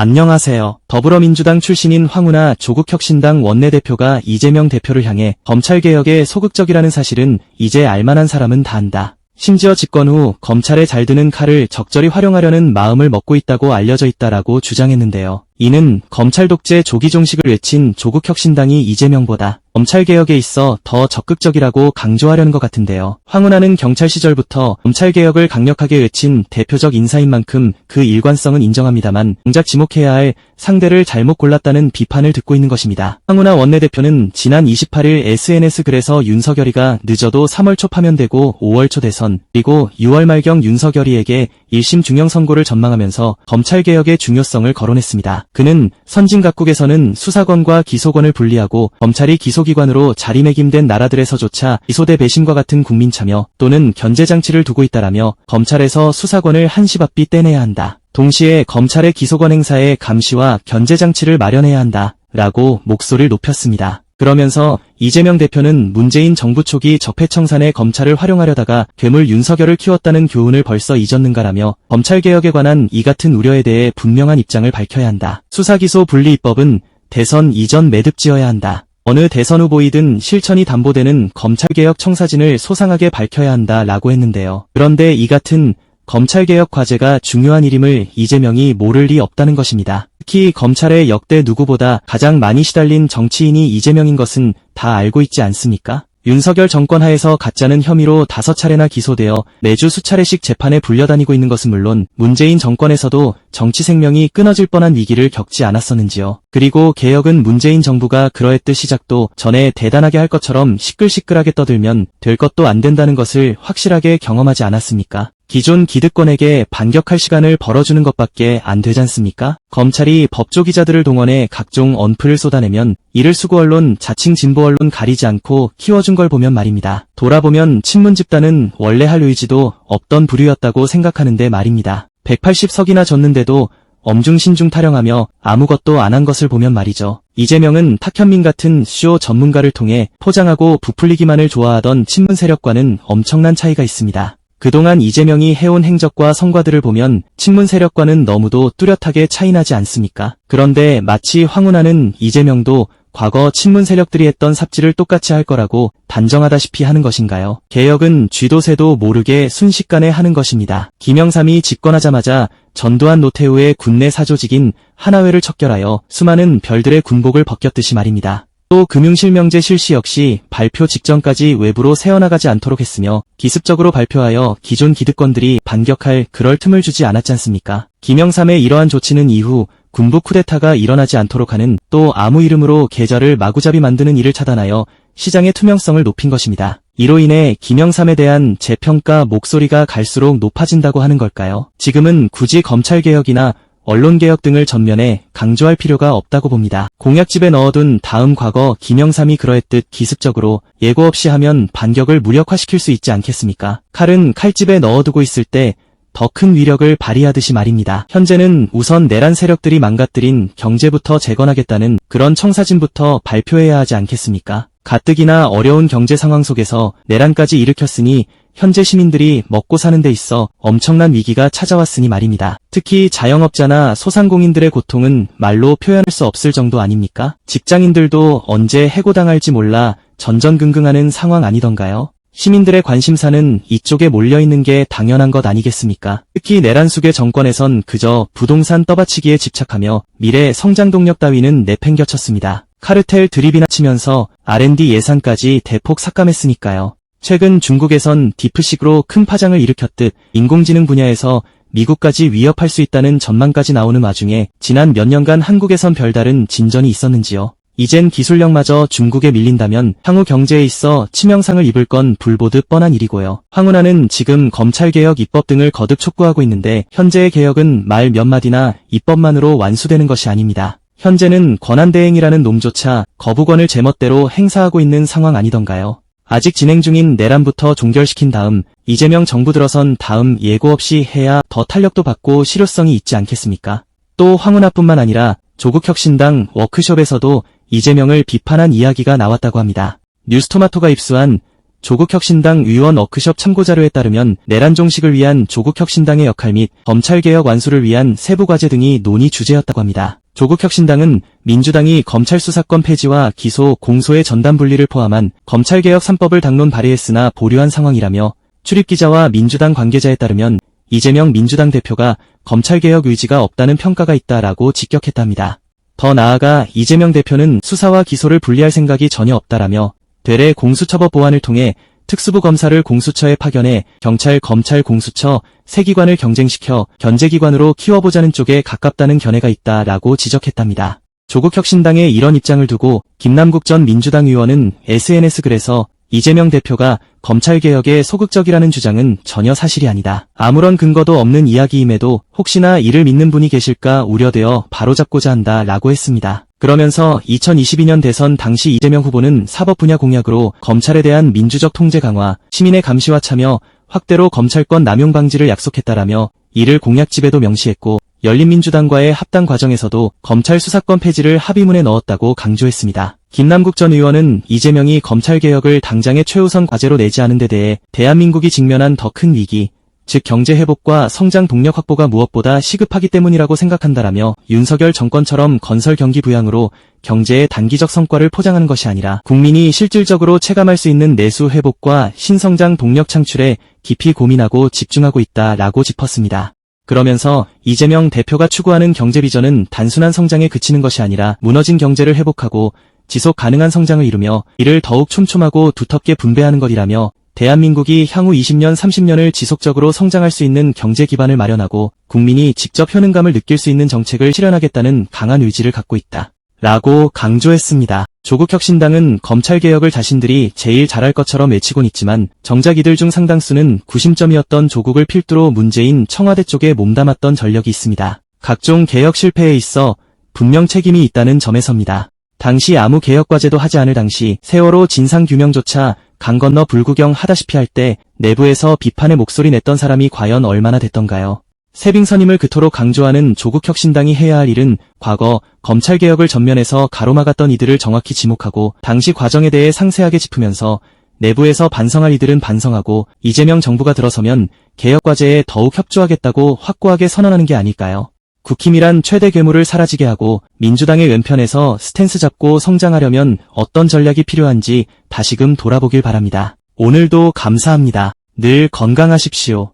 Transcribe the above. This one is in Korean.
안녕하세요. 더불어민주당 출신인 황운하 조국혁신당 원내대표가 이재명 대표를 향해 검찰개혁에 소극적이라는 사실은 이제 알만한 사람은 다 안다. 심지어 집권 후 검찰에 잘 드는 칼을 적절히 활용하려는 마음을 먹고 있다고 알려져 있다라고 주장했는데요. 이는 검찰 독재 조기 종식을 외친 조국 혁신당이 이재명보다 검찰개혁에 있어 더 적극적이라고 강조하려는 것 같은데요. 황운하는 경찰 시절부터 검찰개혁을 강력하게 외친 대표적 인사인 만큼 그 일관성은 인정합니다만 정작 지목해야 할 상대를 잘못 골랐다는 비판을 듣고 있는 것입니다. 황운하 원내대표는 지난 28일 SNS 글에서 윤석열이가 늦어도 3월 초 파면되고 5월 초 대선 그리고 6월 말경 윤석열이에게 1심 중형 선고를 전망하면서 검찰개혁의 중요성을 거론했습니다. 그는 선진 각국에서는 수사권과 기소권을 분리하고 검찰이 기소기관으로 자리매김된 나라들에서조차 기소대 배신과 같은 국민 참여 또는 견제 장치를 두고 있다라며 검찰에서 수사권을 한시 앞비 떼내야 한다. 동시에 검찰의 기소권 행사에 감시와 견제 장치를 마련해야 한다. 라고 목소리를 높였습니다. 그러면서 이재명 대표는 문재인 정부 초기 적폐청산에 검찰을 활용하려다가 괴물 윤석열을 키웠다는 교훈을 벌써 잊었는가라며 검찰개혁에 관한 이 같은 우려에 대해 분명한 입장을 밝혀야 한다. 수사기소 분리입법은 대선 이전 매듭지어야 한다. 어느 대선 후보이든 실천이 담보되는 검찰개혁 청사진을 소상하게 밝혀야 한다 라고 했는데요. 그런데 이 같은 검찰개혁 과제가 중요한 일임을 이재명이 모를 리 없다는 것입니다. 특히 검찰의 역대 누구보다 가장 많이 시달린 정치인이 이재명인 것은 다 알고 있지 않습니까? 윤석열 정권 하에서 가짜는 혐의로 다섯 차례나 기소되어 매주 수차례씩 재판에 불려다니고 있는 것은 물론 문재인 정권에서도 정치 생명이 끊어질 뻔한 위기를 겪지 않았었는지요. 그리고 개혁은 문재인 정부가 그러했듯 시작도 전에 대단하게 할 것처럼 시끌시끌하게 떠들면 될 것도 안 된다는 것을 확실하게 경험하지 않았습니까? 기존 기득권에게 반격할 시간을 벌어주는 것밖에 안 되지 않습니까? 검찰이 법조 기자들을 동원해 각종 언플을 쏟아내면 이를 수구 언론, 자칭 진보 언론 가리지 않고 키워준 걸 보면 말입니다. 돌아보면 친문 집단은 원래 할 의지도 없던 부류였다고 생각하는데 말입니다. 180석이나 졌는데도 엄중신중 타령하며 아무것도 안 한 것을 보면 말이죠. 이재명은 탁현민 같은 쇼 전문가를 통해 포장하고 부풀리기만을 좋아하던 친문 세력과는 엄청난 차이가 있습니다. 그동안 이재명이 해온 행적과 성과들을 보면 친문 세력과는 너무도 뚜렷하게 차이나지 않습니까? 그런데 마치 황운하는 이재명도 과거 친문 세력들이 했던 삽질을 똑같이 할 거라고 단정하다시피 하는 것인가요? 개혁은 쥐도 새도 모르게 순식간에 하는 것입니다. 김영삼이 집권하자마자 전두환 노태우의 군내 사조직인 하나회를 척결하여 수많은 별들의 군복을 벗겼듯이 말입니다. 또 금융실명제 실시 역시 발표 직전까지 외부로 새어나가지 않도록 했으며 기습적으로 발표하여 기존 기득권들이 반격할 그럴 틈을 주지 않았지 않습니까? 김영삼의 이러한 조치는 이후 군부 쿠데타가 일어나지 않도록 하는 또 아무 이름으로 계좌를 마구잡이 만드는 일을 차단하여 시장의 투명성을 높인 것입니다. 이로 인해 김영삼에 대한 재평가 목소리가 갈수록 높아진다고 하는 걸까요? 지금은 굳이 검찰개혁이나 언론개혁 등을 전면에 강조할 필요가 없다고 봅니다. 공약집에 넣어둔 다음 과거 김영삼이 그러했듯 기습적으로 예고 없이 하면 반격을 무력화시킬 수 있지 않겠습니까? 칼은 칼집에 넣어두고 있을 때 더큰 위력을 발휘하듯이 말입니다. 현재는 우선 내란 세력들이 망가뜨린 경제부터 재건하겠다는 그런 청사진부터 발표해야 하지 않겠습니까? 가뜩이나 어려운 경제 상황 속에서 내란까지 일으켰으니 현재 시민들이 먹고 사는 데 있어 엄청난 위기가 찾아왔으니 말입니다. 특히 자영업자나 소상공인들의 고통은 말로 표현할 수 없을 정도 아닙니까? 직장인들도 언제 해고당할지 몰라 전전긍긍하는 상황 아니던가요? 시민들의 관심사는 이쪽에 몰려있는 게 당연한 것 아니겠습니까? 특히 내란숙의 정권에선 그저 부동산 떠받치기에 집착하며 미래 성장 동력 따위는 내팽겨쳤습니다. 카르텔 드립이나 치면서 R&D 예산까지 대폭 삭감했으니까요. 최근 중국에선 디프식으로 큰 파장을 일으켰듯 인공지능 분야에서 미국까지 위협할 수 있다는 전망까지 나오는 와중에 지난 몇 년간 한국에선 별다른 진전이 있었는지요. 이젠 기술력마저 중국에 밀린다면 향후 경제에 있어 치명상을 입을 건 불보듯 뻔한 일이고요. 황운하는 지금 검찰개혁 입법 등을 거듭 촉구하고 있는데 현재의 개혁은 말 몇 마디나 입법만으로 완수되는 것이 아닙니다. 현재는 권한대행이라는 놈조차 거부권을 제멋대로 행사하고 있는 상황 아니던가요? 아직 진행 중인 내란부터 종결시킨 다음 이재명 정부 들어선 다음 예고 없이 해야 더 탄력도 받고 실효성이 있지 않겠습니까? 또 황운하뿐만 아니라 조국혁신당 워크숍에서도 이재명을 비판한 이야기가 나왔다고 합니다. 뉴스토마토가 입수한 조국혁신당 의원 워크숍 참고자료에 따르면 내란 종식을 위한 조국혁신당의 역할 및 검찰개혁 완수를 위한 세부과제 등이 논의 주제였다고 합니다. 조국혁신당은 민주당이 검찰 수사권 폐지와 기소, 공소의 전담 분리를 포함한 검찰개혁 3법을 당론 발의했으나 보류한 상황이라며 출입기자와 민주당 관계자에 따르면 이재명 민주당 대표가 검찰개혁 의지가 없다는 평가가 있다라고 직격했답니다. 더 나아가 이재명 대표는 수사와 기소를 분리할 생각이 전혀 없다라며 되레 공수처법 보완을 통해 특수부 검사를 공수처에 파견해 경찰, 검찰, 공수처 세 기관을 경쟁시켜 견제기관으로 키워보자는 쪽에 가깝다는 견해가 있다라고 지적했답니다. 조국 혁신당의 이런 입장을 두고 김남국 전 민주당 의원은 SNS 글에서 이재명 대표가 검찰개혁에 소극적이라는 주장은 전혀 사실이 아니다. 아무런 근거도 없는 이야기임에도 혹시나 이를 믿는 분이 계실까 우려되어 바로잡고자 한다 라고 했습니다. 그러면서 2022년 대선 당시 이재명 후보는 사법 분야 공약으로 검찰에 대한 민주적 통제 강화, 시민의 감시와 참여, 확대로 검찰권 남용 방지를 약속했다라며 이를 공약집에도 명시했고 열린민주당과의 합당 과정에서도 검찰 수사권 폐지를 합의문에 넣었다고 강조했습니다. 김남국 전 의원은 이재명이 검찰개혁을 당장의 최우선 과제로 내지 않은 데 대해 대한민국이 직면한 더 큰 위기, 즉 경제 회복과 성장 동력 확보가 무엇보다 시급하기 때문이라고 생각한다라며 윤석열 정권처럼 건설 경기 부양으로 경제의 단기적 성과를 포장하는 것이 아니라 국민이 실질적으로 체감할 수 있는 내수 회복과 신성장 동력 창출에 깊이 고민하고 집중하고 있다라고 짚었습니다. 그러면서 이재명 대표가 추구하는 경제 비전은 단순한 성장에 그치는 것이 아니라 무너진 경제를 회복하고 지속 가능한 성장을 이루며 이를 더욱 촘촘하고 두텁게 분배하는 것이라며 대한민국이 향후 20년, 30년을 지속적으로 성장할 수 있는 경제 기반을 마련하고 국민이 직접 효능감을 느낄 수 있는 정책을 실현하겠다는 강한 의지를 갖고 있다. 라고 강조했습니다. 조국혁신당은 검찰개혁을 자신들이 제일 잘할 것처럼 외치곤 있지만 정작 이들 중 상당수는 구심점이었던 조국을 필두로 문재인 청와대 쪽에 몸담았던 전력이 있습니다. 각종 개혁 실패에 있어 분명 책임이 있다는 점에서입니다. 당시 아무 개혁 과제도 하지 않을 당시 세월호 진상규명조차 강 건너 불구경 하다시피 할 때 내부에서 비판의 목소리 냈던 사람이 과연 얼마나 됐던가요? 세빙선임을 그토록 강조하는 조국 혁신당이 해야 할 일은 과거 검찰개혁을 전면에서 가로막았던 이들을 정확히 지목하고 당시 과정에 대해 상세하게 짚으면서 내부에서 반성할 이들은 반성하고 이재명 정부가 들어서면 개혁 과제에 더욱 협조하겠다고 확고하게 선언하는 게 아닐까요? 국힘이란 최대 괴물을 사라지게 하고 민주당의 왼편에서 스탠스 잡고 성장하려면 어떤 전략이 필요한지 다시금 돌아보길 바랍니다. 오늘도 감사합니다. 늘 건강하십시오.